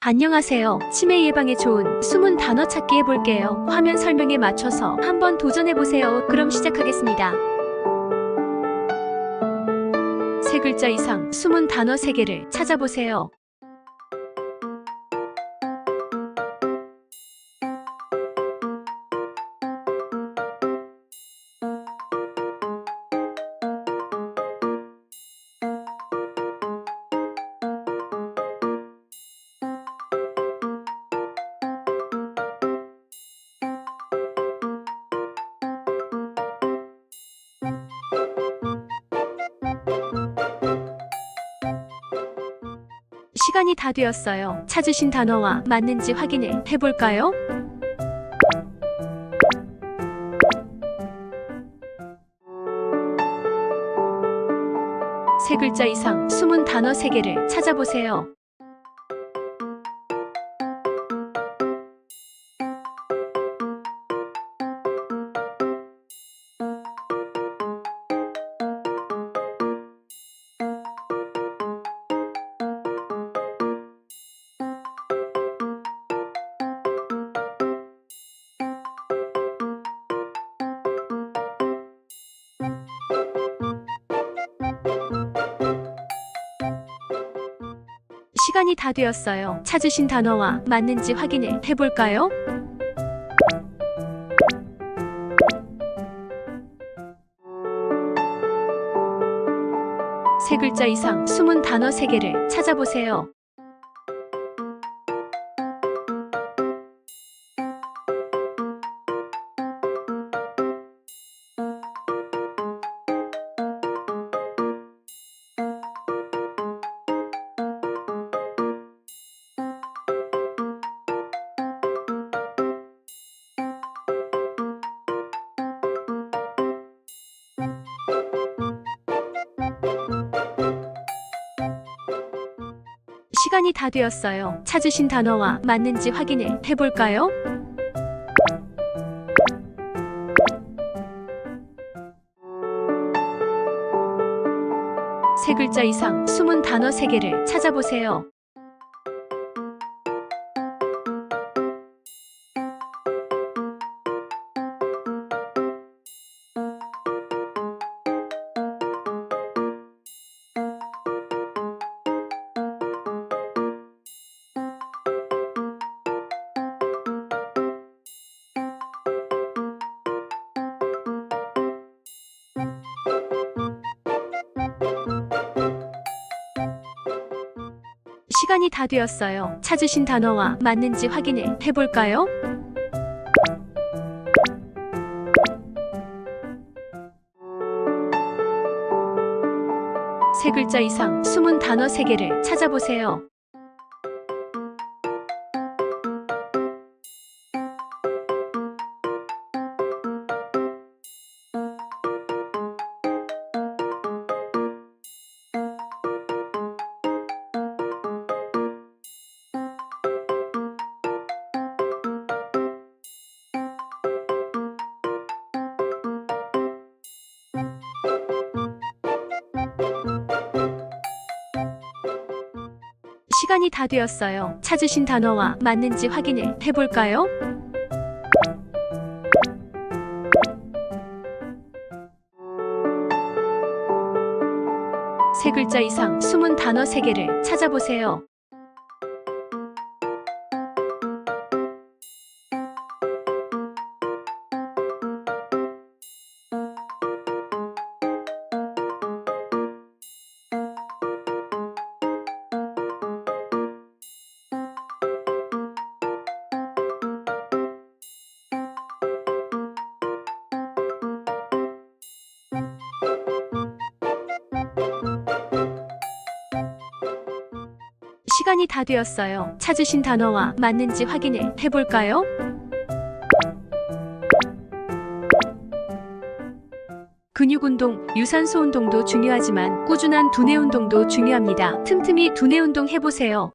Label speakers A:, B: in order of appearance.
A: 안녕하세요. 치매 예방에 좋은 숨은 단어 찾기 해볼게요. 화면 설명에 맞춰서 한번 도전해보세요. 그럼 시작하겠습니다. 세 글자 이상 숨은 단어 세 개를 찾아보세요. 시간이 다 되었어요. 찾으신 단어와 맞는지 확인해 해볼까요? 세 글자 이상 숨은 단어 세 개를 찾아보세요. 시간이 다 되었어요. 찾으신 단어와 맞는지 확인해 해볼까요? 세 글자 이상 숨은 단어 세 개를 찾아보세요. 시간이 다 되었어요. 찾으신 단어와 맞는지 확인해 해볼까요? 세 글자 이상 숨은 단어 세 개를 찾아보세요. 시간이 다 되었어요. 찾으신 단어와 맞는지 확인해 해볼까요? 세 글자 이상 숨은 단어 세 개를 찾아보세요. 시간이 다 되었어요. 찾으신 단어와 맞는지 확인해 해볼까요? 세 글자 이상 숨은 단어 세 개를 찾아보세요. 시간이 다 되었어요. 찾으신 단어와 맞는지 확인해 해볼까요? 근육 운동, 유산소 운동도 중요하지만 꾸준한 두뇌 운동도 중요합니다. 틈틈이 두뇌 운동 해보세요.